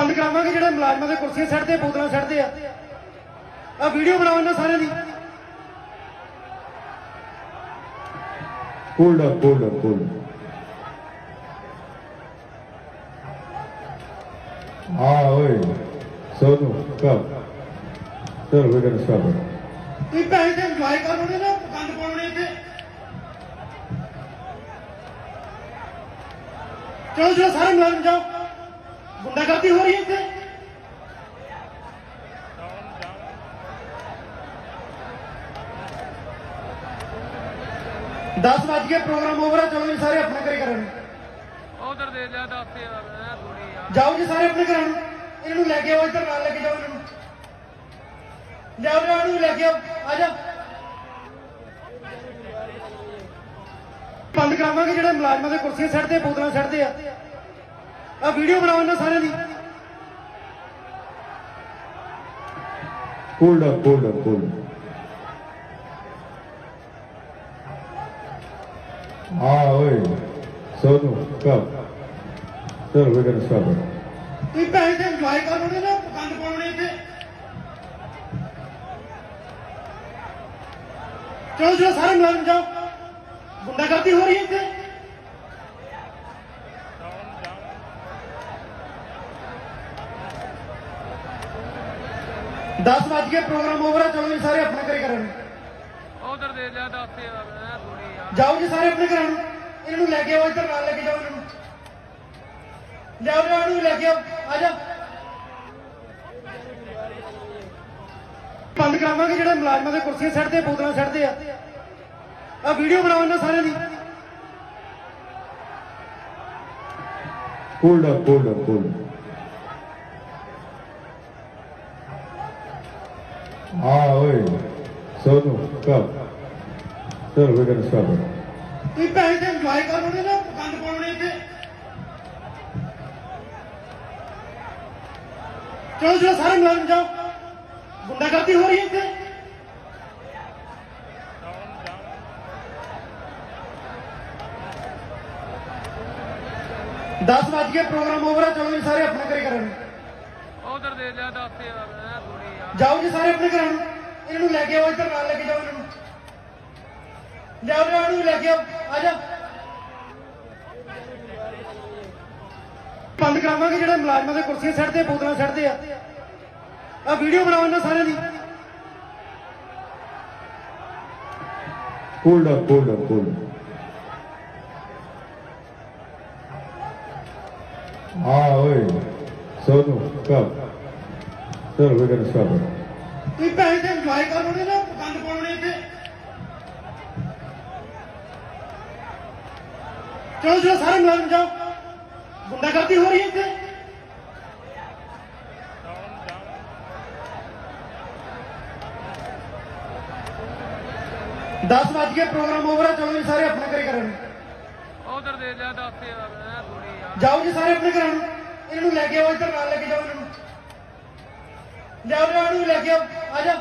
ਬੰਦ ਕਰਾਵਾਂਗੇ ਜਿਹੜੇ ਮੁਲਾਜ਼ਮਾਂ ਦੇ ਕੁਰਸੀਆਂ ਸੱਟਦੇ ਬੋਤਲਾਂ ਸੱਟਦੇ ਆ ਆ ਵੀਡੀਓ ਬਣਾਓ ਇਹਨਾਂ ਸਾਰਿਆਂ ਦੀ hold up, hold up. Ah, oi. Sonu, come. Sir, we're gonna stop it. ਤੁਸੀਂ ਭੈਣ ਤੇ ਇੰਜੋਏ ਕਰੋਗੇ ਨਾ ਗੰਦ ਪਾਉਣੇ ਇੱਥੇ ਚਲੋ ਚਲੋ ਸਾਰੇ ਮੁਲਾਜ਼ਮ ਜਾਓ ਗੁੰਡਾਗਰਦੀ ਹੋ ਰਹੀ ਹੈ ਇੱਥੇ ਦਸ ਵੱਜ ਕੇ ਪ੍ਰੋਗਰਾਮ ਓਵਰ ਹੈ ਚਲੋ ਜੀ ਸਾਰੇ ਆਪਣੇ ਘਰੇ ਕਰਨ ਉਧਰ ਦੇ ਜਾ ਦੱਸ ਤੇ ਥੋੜੀ ਯਾਰ ਜਾਓ ਜੀ ਸਾਰੇ ਆਪਣੇ ਘਰਾਂ ਨੂੰ ਇਹਨਾਂ ਲੈ ਕੇ ਆਓ ਇੱਧਰ ਨਾਲ ਲੈ ਕੇ ਜਾਓ ਇਹਨਾਂ ਨੂੰ ਜਾਓ ਜਾਓ ਇਹਨੂੰ ਲੈ ਕੇ ਆਓ ਆ ਜਾ ਬੰਦ ਕਰਾਵਾਂਗੇ ਜਿਹੜੇ ਮੁਲਾਜ਼ਮਾਂ ਦੇ ਕੁਰਸੀਆਂ ਸੱਟਦੇ ਬੋਤਲਾਂ ਸੱਟਦੇ ਆ ਆ ਵੀਡੀਓ ਬਣਾਓ ਇਹਨਾਂ ਸਾਰਿਆਂ ਦੀ hold up, hold up. Ah, oi. Sonu, come. Sir, we're gonna stop it. ਤੁਸੀਂ ਭੈਣ ਤੇ ਇੰਜੋਏ ਕਰੋਗੇ ਨਾ ਗੰਦ ਪਾਉਣੇ ਇੱਥੇ ਚਲੋ ਚਲੋ ਸਾਰੇ ਮੁਲਾਜ਼ਮ ਜਾਓ ਗੁੰਡਾਗਰਦੀ ਹੋ ਰਹੀ ਹੈ ਇੱਥੇ ਦਸ ਵੱਜ ਕੇ ਪ੍ਰੋਗਰਾਮ ਓਵਰ ਹੈ ਚਲੋ ਜੀ ਸਾਰੇ ਆਪਣੇ ਘਰੇ ਕਰਨ ਉਧਰ ਦੇ ਜਾ ਦੱਸ ਯਾਰ ਜਾਓ ਜੀ ਸਾਰੇ ਆਪਣੇ ਘਰਾਂ ਨੂੰ। ਇਹਨਾਂ ਨੂੰ ਲੈ ਕੇ ਆਓ ਇੱਧਰ ਨਾਲ ਲੈ ਕੇ ਜਾਓ ਇਹਨਾਂ ਨੂੰ। ਜਾਓ ਇਹਨੂੰ ਲੈ ਕੇ ਆਓ ਆ ਜਾ। ਬੰਦ ਕਰਾਵਾਂਗੇ ਜਿਹੜੇ ਮੁਲਾਜ਼ਮਾਂ ਦੇ ਕੁਰਸੀਆਂ ਸੱਟਦੇ ਬੋਤਲਾਂ ਸੱਟਦੇ ਆ। ਆ ਵੀਡੀਓ ਬਣਾਓ ਇਹਨਾਂ ਸਾਰਿਆਂ ਦੀ। Hold up, hold up, hold up. Ah, oi. Sonu, come. Sir, we're gonna stop it. ਤੁਸੀਂ ਭੈਣ ਤੇ ਇੰਜੋਏ ਕਰੋਗੇ ਨਾ ਗੰਦ ਪਾਉਣੇ ਇੱਥੇ ਚਲੋ ਚਲੋ ਸਾਰੇ ਮੁਲਾਜ਼ਮ ਜਾਓ ਗੁੰਡਾਗਰਦੀ ਹੋ ਰਹੀ ਹੈ ਇੱਥੇ ਦਸ ਵੱਜ ਕੇ ਪ੍ਰੋਗਰਾਮ ਓਵਰ ਹੈ ਚਲੋ ਜੀ ਸਾਰੇ ਆਪਣੇ ਘਰੇ ਕਰਨ ਉਧਰ ਜਾਓ ਜੀ ਸਾਰੇ ਆਪਣੇ ਘਰਾਂ ਨੂੰ। ਇਹਨਾਂ ਨੂੰ ਲੈ ਕੇ ਆਓ ਇੱਧਰ ਨਾਲ ਲੈ ਕੇ ਜਾਓ ਇਹਨਾਂ ਨੂੰ। ਜਾਓ ਜਾਓ ਇਹਨੂੰ ਲੈ ਕੇ ਆਓ। ਆ ਜਾ। ਬੰਦ ਕਰਾਵਾਂਗੇ ਜਿਹੜੇ ਮੁਲਾਜ਼ਮਾਂ ਦੇ ਕੁਰਸੀਆਂ ਸੱਟਦੇ ਬੋਤਲਾਂ ਸੱਟਦੇ ਆ। ਆ ਵੀਡੀਓ ਬਣਾਓ ਇਹਨਾਂ ਸਾਰਿਆਂ ਦੀ। Hold up, hold up, hold up. Ah, oi. Sonu, Sir, we're gonna stop it. ਤੁਸੀਂ ਭੈਣ ਤੇ ਇੰਜੋਏ ਕਰੋਗੇ ਨਾ ਗੰਦ ਪਾਉਣੇ ਇੱਥੇ। ਚਲੋ ਚਲੋ ਸਾਰੇ ਮੁਲਾਜ਼ਮ ਜਾਓ। ਗੁੰਡਾਗਰਦੀ ਹੋ ਰਹੀ ਹੈ ਇੱਥੇ। ਦਸ ਵੱਜ ਕੇ ਪ੍ਰੋਗਰਾਮ ਓਵਰ ਹੈ ਚਲੋ ਜੀ ਸਾਰੇ ਆਪਣੇ ਘਰੇ ਕਰਨ ਉਧਰ ਦੇ ਜਾ ਦੱਸ ਤੇ ਥੋੜੀ ਯਾਰ ਜਾਓ ਜੀ ਸਾਰੇ ਆਪਣੇ ਘਰਾਂ ਨੂੰ ਇਹਨਾਂ ਨੂੰ ਲੈ ਕੇ ਆਓ ਇੱਧਰ ਨਾਲ ਲੈ ਕੇ ਜਾਓ ਇਹਨਾਂ ਨੂੰ। ਜਾਓ ਜਾਓ ਇਹਨੂੰ ਲੈ ਕੇ ਆ ਜਾ।